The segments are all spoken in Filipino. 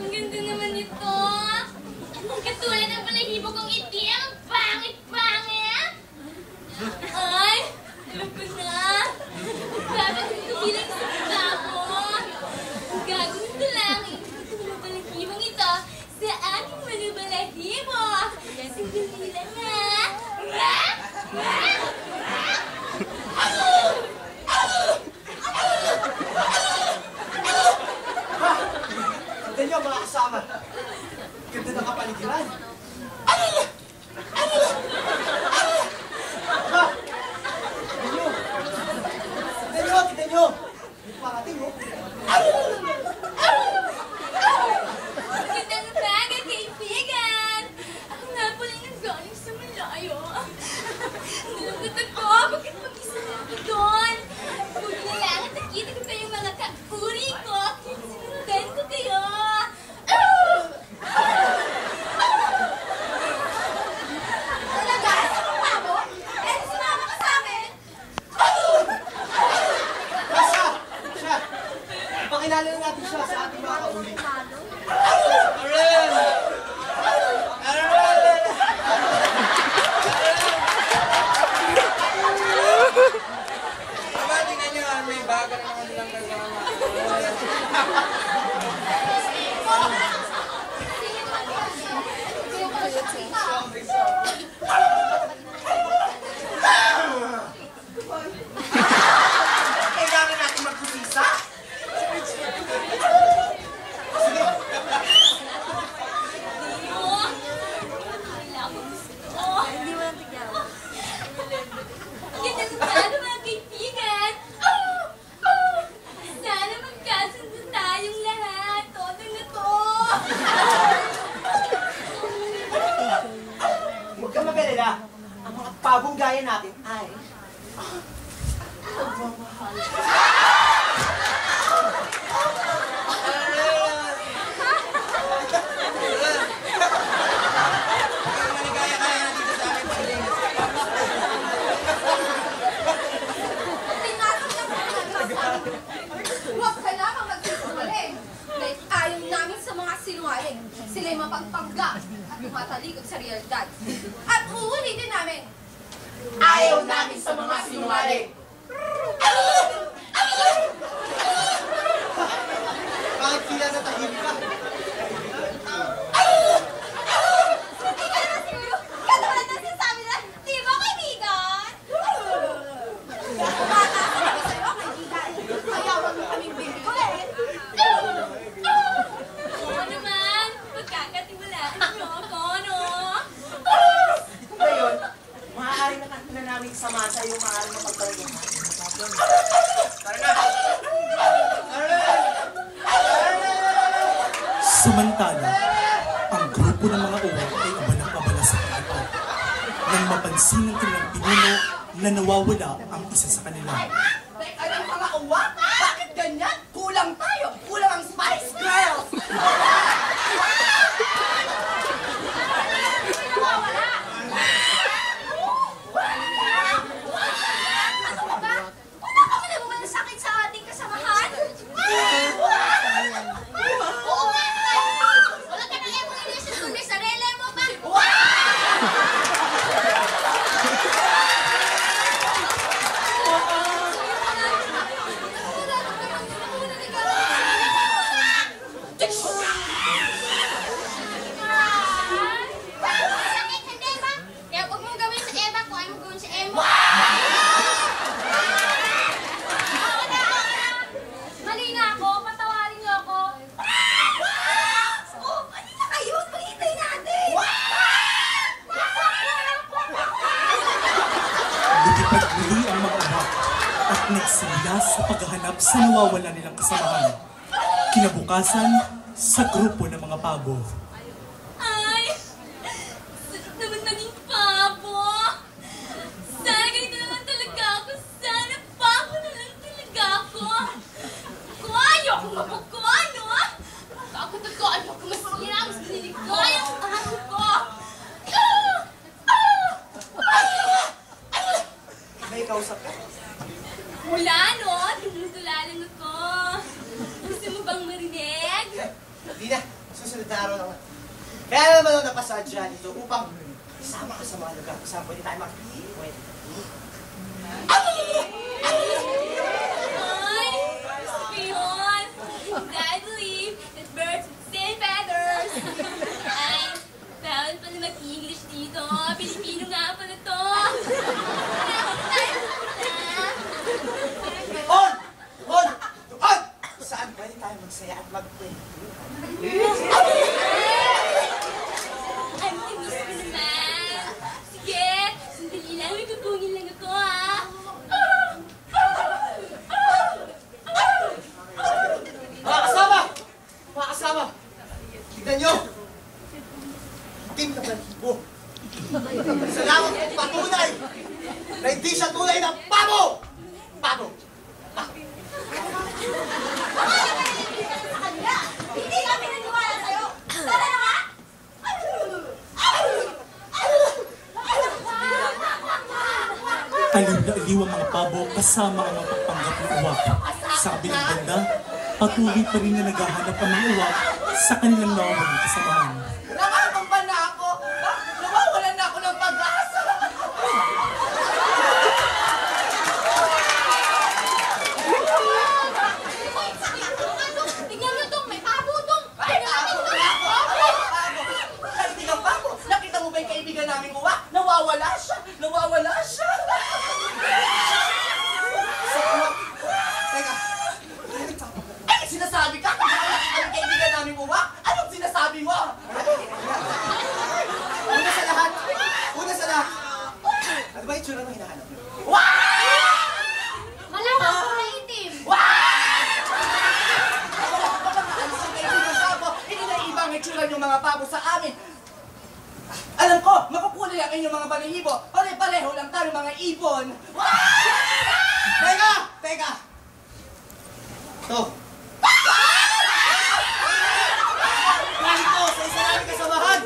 Ang ganda naman nito. Katulad ng balahibo kong iti. Ang pangit-pangit. Ay! nyo. Dipakating, oh. Ano natin ay... Pagmamahal. Samantala, ang grupo ng mga uwang ay abanang-abala sa kanila. Nang mapansin ng kanilang pinuno na nawawala ang isa sa kanila. Teka lang mga uwang, bakit ganyan? Kulang tayo! Kulang ang Spice Girls! lumilipad muli ang mga anak at nagsimula sa paghahanap sa nawawala nilang kasamahan. Kinabukasan, sa grupo ng mga pabo. Ay! Sarap naman naging pabo! Sana ganito naman talaga ako! Sana pabo na lang talaga ako! Kung ayaw akong mapagko! nakasadya dito upang isama ka sa mga lugar kung saan pwede tayo mag-iwet. Ay! Leon, I believe that birds with thin feathers. Ay, bawal pala mag-English dito. Pilipino nga pala to. Talim na aliw ang mga pabo kasama ang mapagpanggap ng uwak. Sa kabilang banda, patuloy pa rin na naghahanap ang mga uwak sa kanilang nawawang kasamahan. Kaso yung inyong mga pamimibo, pare-pareho lang tayo mga ibon. teka! Teka! Ito. Dahil ko sa isa namin kasamahan.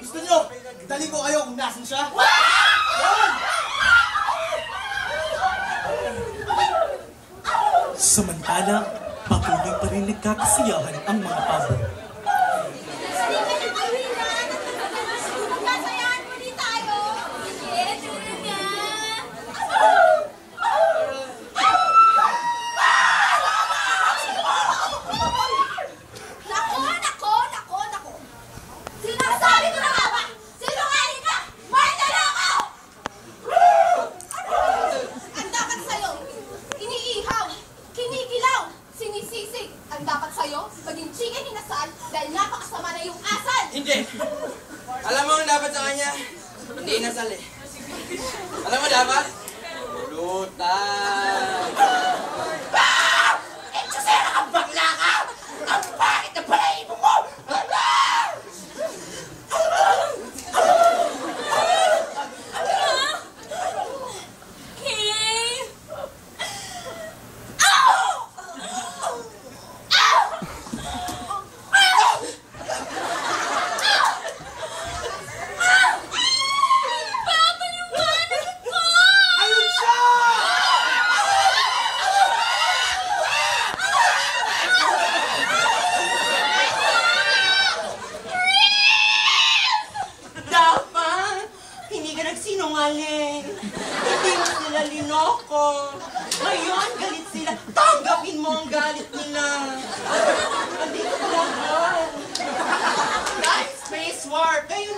Gusto nyo, dali ko kayo kung nasan siya. Samantala, patuloy pa rin nagkakasiyahan ang mga pabo. Alam mo ang dapat sa kanya? Hindi inasal eh. Alam mo dapat? Pulutan.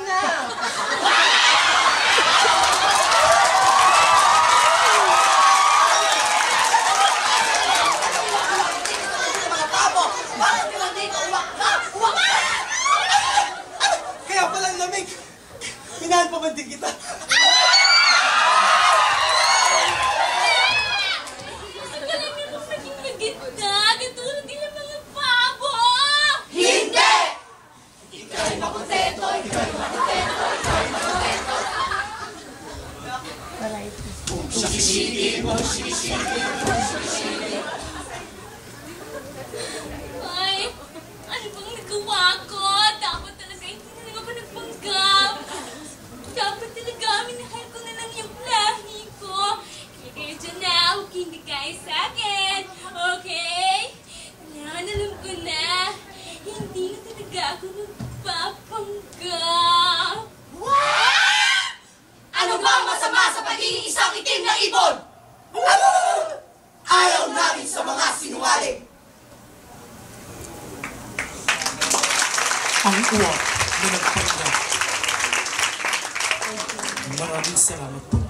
now. itim na ibon! At ayaw namin sa mga sinungaling! Ang uwak na. Maraming salamat po.